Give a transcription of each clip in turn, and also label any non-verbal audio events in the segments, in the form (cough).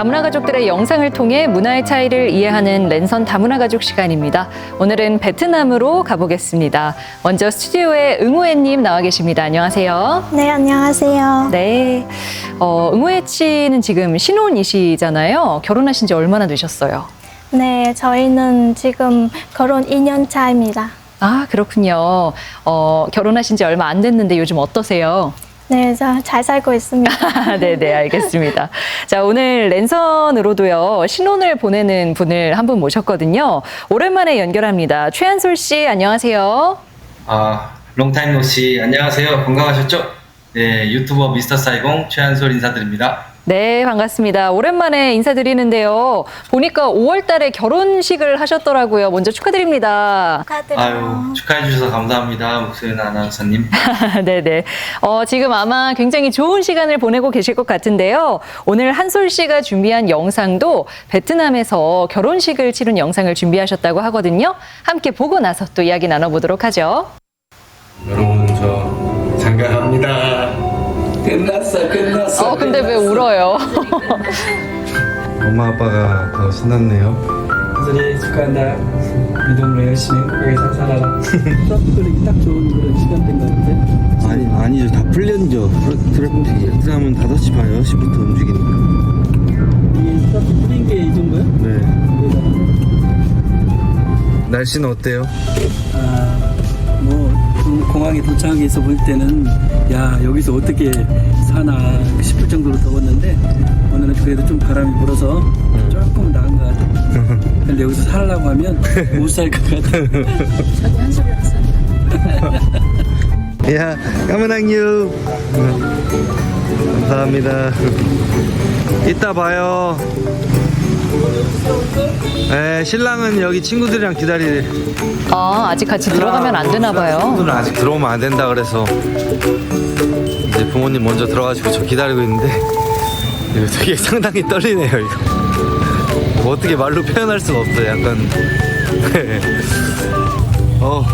다문화 가족들의 영상을 통해 문화의 차이를 이해하는 랜선 다문화 가족 시간입니다. 오늘은 베트남으로 가보겠습니다. 먼저 스튜디오에 응우애님 나와 계십니다. 안녕하세요. 네, 안녕하세요. 네. 어, 응우애 씨는 지금 신혼이시잖아요. 결혼하신 지 얼마나 되셨어요? 네, 저희는 지금 결혼 2년 차입니다. 아, 그렇군요. 어, 결혼하신 지 얼마 안 됐는데 요즘 어떠세요? 네, 저잘 살고 있습니다. (laughs) 네, 네, 알겠습니다. 자, 오늘 랜선으로도요, 신혼을 보내는 분을 한 분 모셨거든요. 오랜만에 연결합니다. 최한솔 씨, 안녕하세요. 아, 롱타임 노씨 안녕하세요. 건강하셨죠? 네, 유튜버 미스터 사이공 최한솔 인사드립니다. 네, 반갑습니다. 오랜만에 인사드리는데요. 보니까 5월 달에 결혼식을 하셨더라고요. 먼저 축하드립니다. 아유, 축하해 주셔서 감사합니다. 목소리 아나운서님. 네네. (laughs) 어, 지금 아마 굉장히 좋은 시간을 보내고 계실 것 같은데요. 오늘 한솔 씨가 준비한 영상도 베트남에서 결혼식을 치른 영상을 준비하셨다고 하거든요. 함께 보고 나서 또 이야기 나눠보도록 하죠. 여러분 저 장가갑니다. 끝났어 끝났어. 어, 근데 왜 울어요? 엄마 아빠가 더 신났네요. 소리 축하한다. 믿음으로 열심히 행복하게 잘 살아라. 수학들이 딱 좋은 그런 시간대인 것 같은데. 아니 아니죠 다 풀렸죠. 트래픽이 그다음은 5시 반 6시부터 움직이니까. 이게 수학 풀린 게 이 정도야? 네. 날씨는 어때요? 아, 뭐 공- 공항에 도착해서 볼 때는 야 여기서 어떻게 사나 싶을 정도로 더웠는데 오늘은 그래도 좀 바람이 불어서 조금 나은 것 같아. (laughs) 근데 여기서 살려고 하면 못 살 것 같아. (laughs) 야 까만항유. 감사합니다. 이따 봐요. 네, 신랑은 여기 친구들이랑 기다리래. 아, 아직 같이 들어가면 안 되나 봐요. 친구들은 아직 들어오면 안 된다 그래서 이제 부모님 먼저 들어가시고 저 기다리고 있는데 이거 되게 (laughs) 상당히 떨리네요 이거 뭐 어떻게 말로 표현할 수가 없어요 약간 네. (laughs) 어,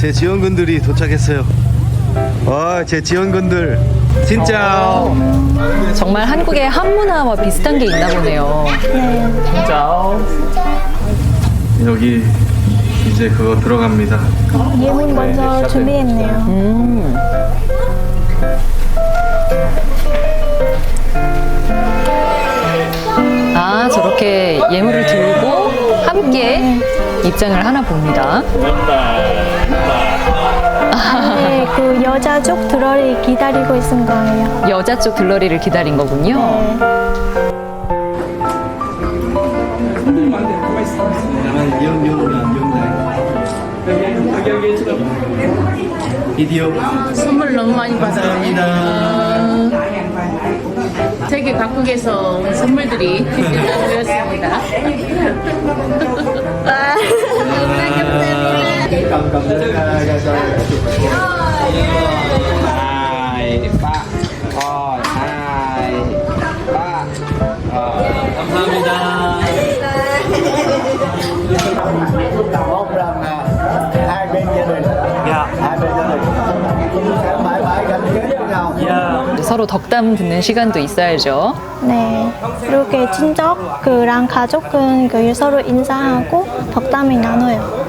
제 지원군들이 도착했어요 와 제 지원군들 진짜 정말 한국의 한문화와 비슷한 게 있나 보네요. 여기 이제 그거 들어갑니다 예문 먼저 준비했네요. 음. 아, 저렇게 예물을 들고 함께 입장을 하나 봅니다. 네, 그 여자 쪽 들어리 기다리고 있은 거예요. 여자 쪽 들러리를 기다린 거군요. 비디오 선물 너무 많이 받아요. 세계 각국에서 온 선물들이 되었습니다. một 서로 덕담 듣는 시간도 있어야죠. 네, 이렇게 친척 그랑 가족은 그 서로 인사하고 덕담을 나눠요.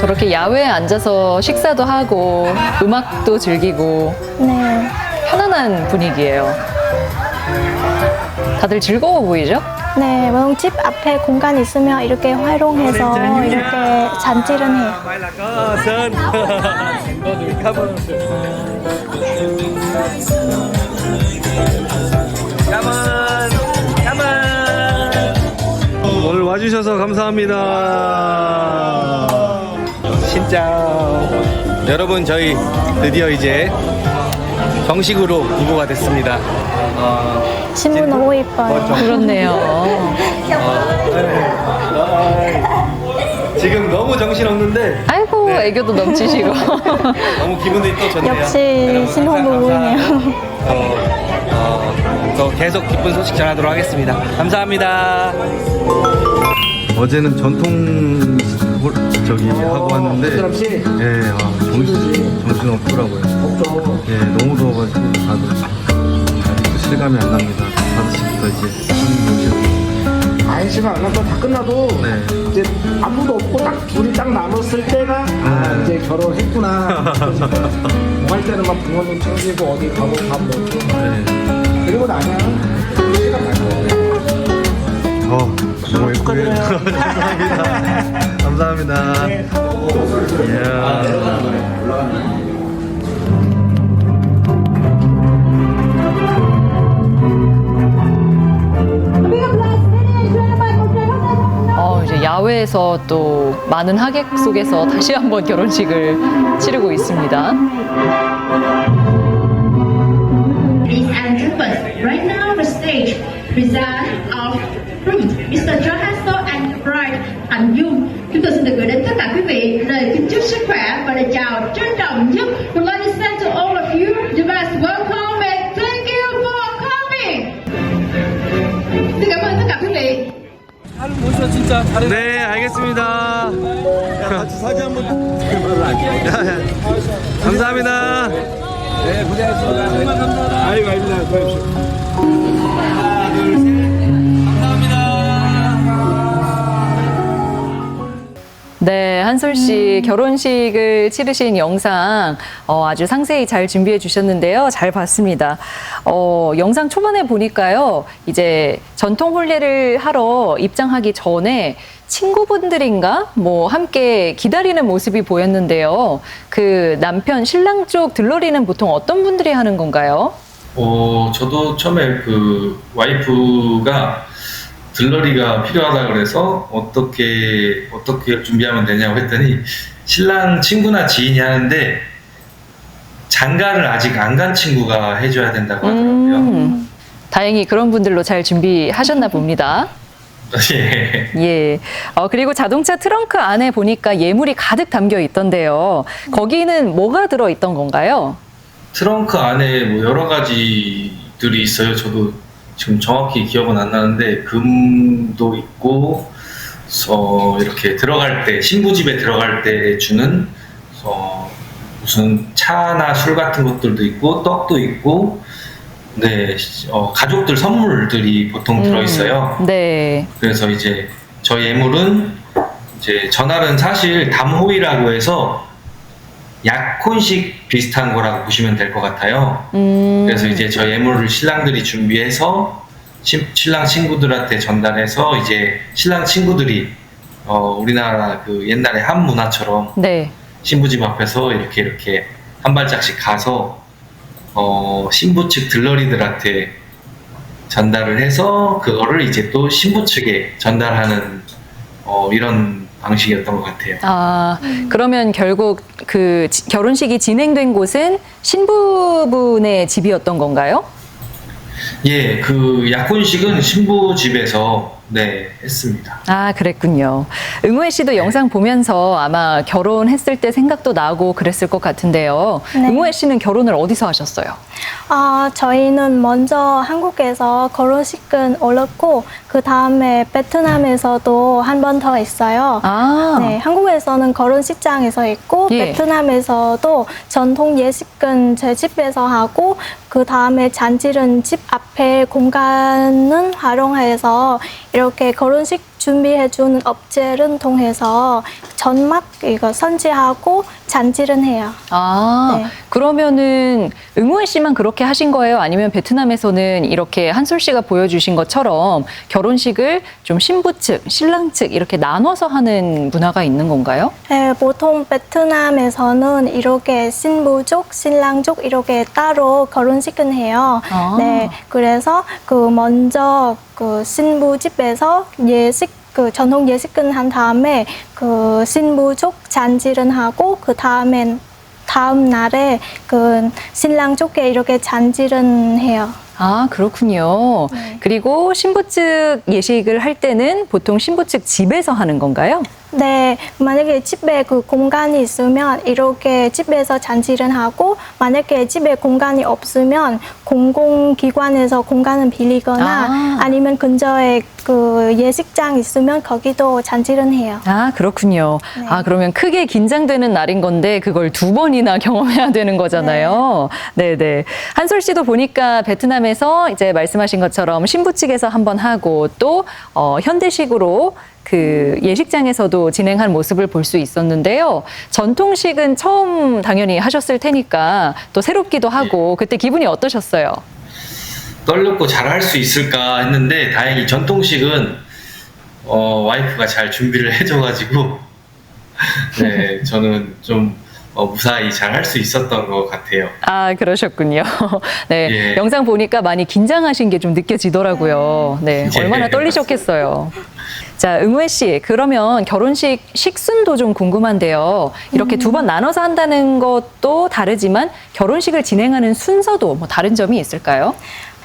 저렇게 야외에 앉아서 식사도 하고 음악도 즐기고 네, 편안한 분위기예요. 다들 즐거워 보이죠? 네, 뭔집 앞에 공간 있으면 이렇게 활용해서 이렇게 잔치를 해요. 오늘 와주셔서 감사합니다. 진짜 여러분 저희 드디어 이제 정식으로 부부가 됐습니다. 어, 신부 너무 이뻐요. 그렇네요. 지금 너무 정신 없는데 아이고 애교도 넘치시고 (laughs) 너무 기분이 또 좋네요. 역시 여러분, 신혼부부네요. 어, 어, 또 계속 기쁜 소식 전하도록 하겠습니다. 감사합니다. 어제는 전통 홀- 저기 하고 왔는데 예, 아, 정신 정신 없더라고요. 예, 너무 더워가지고 다들 아직도 실감이 안 납니다. 5시부터 이제 아예 시간 안 남고 다 끝나도 네. 이제 아무도 없고 딱 둘이 딱 남았을 때가 아 네. 이제 결혼했구나 (laughs) 뭐할 때는 막 부모님 챙기고 어디 가고 밥 먹고 네. 그리고 나면 시간 많고 어, 너무 예쁘게 감사합니다. 감사합니다. 이야. 어, 이제 야외에서 또 많은 하객 속에서 다시 한번 결혼식을 치르고 있습니다. Ladies and gentlemen, right now the stage present of groom, Mr. John Hassel and bride Thành Dung. Chúng tôi xin được gửi đến tất cả quý vị lời kính chúc sức khỏe và lời chào trân trọng nhất. Would like to say to all of you, the best welcome and thank you for coming. Xin cảm ơn tất cả quý vị. 잘 모셔 진짜 잘해. 네, 알겠습니다. 같이 사진 한번 감사합니다. 네, 고생하셨습니다. 정말 감사합니다. 아이고, 아닙니다. 고맙습니다. 네, 한솔 씨 결혼식을 치르신 영상 어, 아주 상세히 잘 준비해 주셨는데요. 잘 봤습니다. 어, 영상 초반에 보니까요. 이제 전통 혼례를 하러 입장하기 전에 친구분들인가 뭐 함께 기다리는 모습이 보였는데요. 그 남편 신랑 쪽 들러리는 보통 어떤 분들이 하는 건가요? 어, 저도 처음에 그 와이프가 들러리가 필요하다 그래서 어떻게 어떻게 준비하면 되냐고 했더니 신랑 친구나 지인이 하는데 장가를 아직 안 간 친구가 해줘야 된다고 하더라고요. 음, 다행히 그런 분들로 잘 준비하셨나 봅니다. 예. (laughs) 예. 어, 그리고 자동차 트렁크 안에 보니까 예물이 가득 담겨 있던데요. 거기는 뭐가 들어 있던 건가요? 트렁크 안에 뭐 여러 가지들이 있어요. 저도 지금 정확히 기억은 안 나는데 금도 있고 어, 이렇게 들어갈 때 신부 집에 들어갈 때 주는 어, 무슨 차나 술 같은 것들도 있고 떡도 있고 네 어, 가족들 선물들이 보통 들어 있어요. 음, 네. 그래서 이제 저희 예물은 이제 전날은 사실 담호이라고 해서 약혼식 비슷한 거라고 보시면 될 것 같아요. 음, 그래서 이제 저 예물을 신랑들이 준비해서 신- 신랑 친구들한테 전달해서 이제 신랑 친구들이 어, 우리나라 그 옛날에 한 문화처럼 네. 신부 집 앞에서 이렇게 이렇게 한 발짝씩 가서 어, 신부 측 들러리들한테 전달을 해서 그거를 이제 또 신부 측에 전달하는 어, 이런 방식이었던 것 같아요. 아, 그러면 결국 그 지- 결혼식이 진행된 곳은 신부분의 집이었던 건가요? 예, 그 약혼식은 신부 집에서 네 했습니다. 아, 그랬군요. 응우애 씨도 영상 보면서 아마 결혼했을 때 생각도 나고 그랬을 것 같은데요. 네. 응우애 씨는 결혼을 어디서 하셨어요? 아, 저희는 먼저 한국에서 결혼식은 올렸고 그 다음에 베트남에서도 한 번 더 있어요. 아, 네, 한국에서는 결혼식장에서 있고 예. 베트남에서도 전통 예식은 제 집에서 하고 그 다음에 잔질은 집 앞에 공간은 활용해서 이렇게 결혼식 준비해주는 업체를 통해서 전막 이거 선지하고 잔질은 해요. 아, 네. 그러면은 응우애 씨만 그렇게 하신 거예요? 아니면 베트남에서는 이렇게 한솔 씨가 보여주신 것처럼 결혼식을 좀 신부 측, 신랑 측 이렇게 나눠서 하는 문화가 있는 건가요? 네, 보통 베트남에서는 이렇게 신부족, 신랑족 이렇게 따로 결혼식은 해요. 아. 네, 그래서 그 먼저 그 신부 집에서 예식 그 전통 예식은 한 다음에 그 신부족 잔질은 하고 그 다음엔 다음 날에 그 신랑 쪽에 이렇게 잔질은 해요. 아, 그렇군요. 네. 그리고 신부 측 예식을 할 때는 보통 신부 측 집에서 하는 건가요? 네, 만약에 집에 그 공간이 있으면 이렇게 집에서 잔치를 하고 만약에 집에 공간이 없으면 공공기관에서 공간을 빌리거나 아. 아. 니면 근처에 그 예식장 있으면 거기도 잔치를 해요. 아, 그렇군요. 네. 아, 그러면 크게 긴장되는 날인 건데 그걸 두 번이나 (laughs) 경험해야 되는 거잖아요. 네, 네. 한솔 씨도 보니까 베트남에서 이제 말씀하신 것처럼 신부 측에서 한번 하고 또 어, 현대식으로 그 예식장에서도 진행한 모습을 볼 수 있었는데요. 전통식은 처음 당연히 하셨을 테니까 또 새롭기도 하고 그때 기분이 어떠셨어요? 떨렸고 잘할 수 있을까 했는데 다행히 전통식은 어, 와이프가 잘 준비를 (laughs) 해줘가지고 (laughs) 네 저는 좀 어, 무사히 잘 할 수 있었던 것 같아요. 아, 그러셨군요. (laughs) 네. 예. 영상 보니까 많이 긴장하신 게 좀 느껴지더라고요. 네. 예. 얼마나 떨리셨겠어요. 자, 응우혜 씨, 그러면 결혼식 식순도 좀 궁금한데요. 이렇게 두 번 나눠서 한다는 것도 다르지만 결혼식을 진행하는 순서도 뭐 다른 점이 있을까요?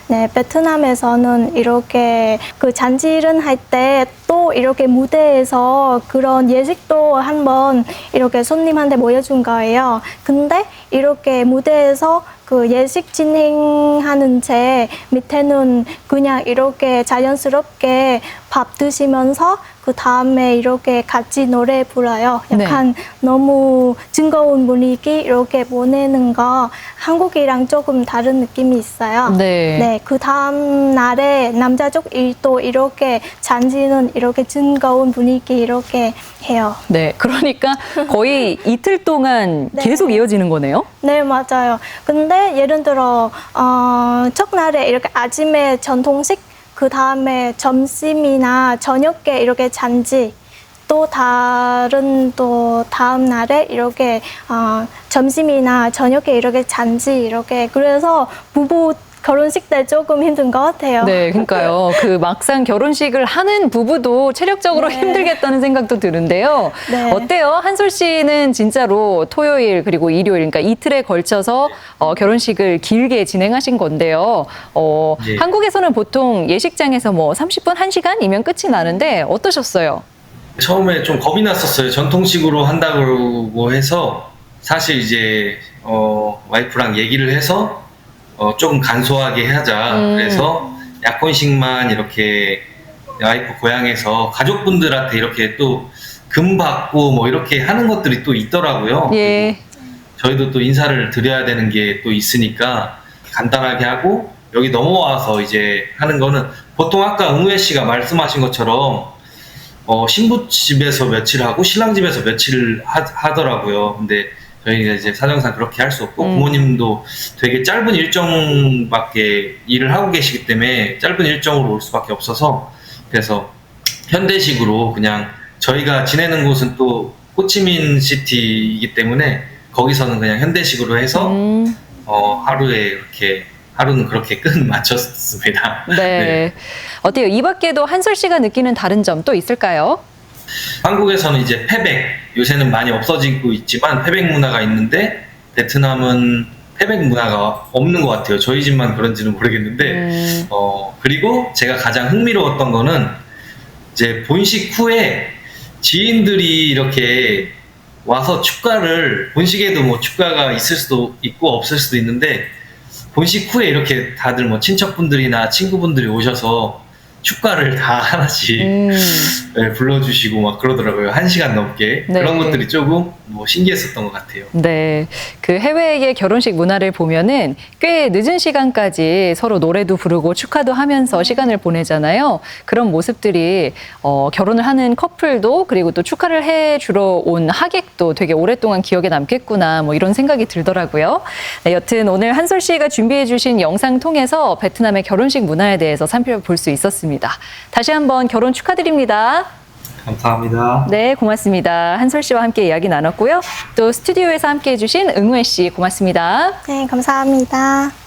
네, 베트남에서는 이렇게 그 잔치를 할 때 또 이렇게 무대에서 그런 예식도 한번 이렇게 손님한테 보여준 거예요. 근데 이렇게 무대에서 그 예식 진행하는 제 밑에는 그냥 이렇게 자연스럽게 밥 드시면서 그 다음에 이렇게 같이 노래 불러요. 네. 약간 너무 즐거운 분위기 이렇게 보내는 거 한국이랑 조금 다른 느낌이 있어요. 네. 네, 그 다음 날에 남자쪽 일도 이렇게 잔지는 이렇게 즐거운 분위기 이렇게 해요. 네. 그러니까 거의 이틀 동안 (laughs) 네. 계속 이어지는 거네요. 네, 맞아요. 근데 예를 들어 어, 첫날에 이렇게 아침에 전통식, 그 다음에 점심이나 저녁에 이렇게 잔지. 또 다른 또 다음 날에 이렇게 어, 점심이나 저녁에 이렇게 잔지 이렇게 그래서 부부 결혼식 때 조금 힘든 것 같아요. 네, 그러니까요. 그 막상 결혼식을 하는 부부도 체력적으로 네. 힘들겠다는 생각도 드는데요. 네. 어때요? 한솔 씨는 진짜로 토요일 그리고 일요일, 그러니까 이틀에 걸쳐서 어, 결혼식을 길게 진행하신 건데요. 어, 예. 한국에서는 보통 예식장에서 뭐 30분, 1시간이면 끝이 나는데 어떠셨어요? 처음에 좀 겁이 났었어요. 전통식으로 한다고 해서 사실 이제 어, 와이프랑 얘기를 해서 어, 조금 간소하게 하자. 음. 그래서 약혼식만 이렇게 와이프 고향에서 가족분들한테 이렇게 또 금 받고 뭐 이렇게 하는 것들이 또 있더라고요. 예. 저희도 또 인사를 드려야 되는 게 또 있으니까 간단하게 하고 여기 넘어와서 이제 하는 거는 보통 아까 응우혜 씨가 말씀하신 것처럼 어, 신부 집에서 며칠 하고 신랑 집에서 며칠 하, 더라고요 근데 저희가 이제 사정상 그렇게 할 수 없고 음. 부모님도 되게 짧은 일정밖에 일을 하고 계시기 때문에 짧은 일정으로 올 수밖에 없어서 그래서 현대식으로 그냥 저희가 지내는 곳은 또 호치민 시티이기 때문에 거기서는 그냥 현대식으로 해서 음, 어, 하루에 이렇게 하루는 그렇게 (laughs) 끝 마쳤습니다. 네. 어때요? 이 밖에도 한솔 씨가 느끼는 다른 점 또 있을까요? 한국에서는 이제 패백 요새는 많이 없어지고 있지만 패백 문화가 있는데 베트남은 패백 문화가 없는 것 같아요. 저희 집만 그런지는 모르겠는데 음. 어 그리고 제가 가장 흥미로웠던 거는 이제 본식 후에 지인들이 이렇게 와서 축가를 본식에도 뭐 축가가 있을 수도 있고 없을 수도 있는데 본식 후에 이렇게 다들 뭐 친척분들이나 친구분들이 오셔서 축가를 다 하나씩 음. 네, 불러주시고 막 그러더라고요. 한 시간 넘게. 네. 그런 것들이 조금 뭐 신기했었던 것 같아요. 네. 그 해외의 결혼식 문화를 보면은 꽤 늦은 시간까지 서로 노래도 부르고 축하도 하면서 시간을 보내잖아요. 그런 모습들이 어, 결혼을 하는 커플도 그리고 또 축하를 해 주러 온 하객도 되게 오랫동안 기억에 남겠구나 뭐 이런 생각이 들더라고요. 네, 여튼 오늘 한솔 씨가 준비해 주신 영상 통해서 베트남의 결혼식 문화에 대해서 살펴볼 수 있었습니다. 다시 한번 결혼 축하드립니다. 감사합니다. 네, 고맙습니다. 한솔 씨와 함께 이야기 나눴고요. 또 스튜디오에서 함께 해주신 응우혜 씨 고맙습니다. 네, 감사합니다.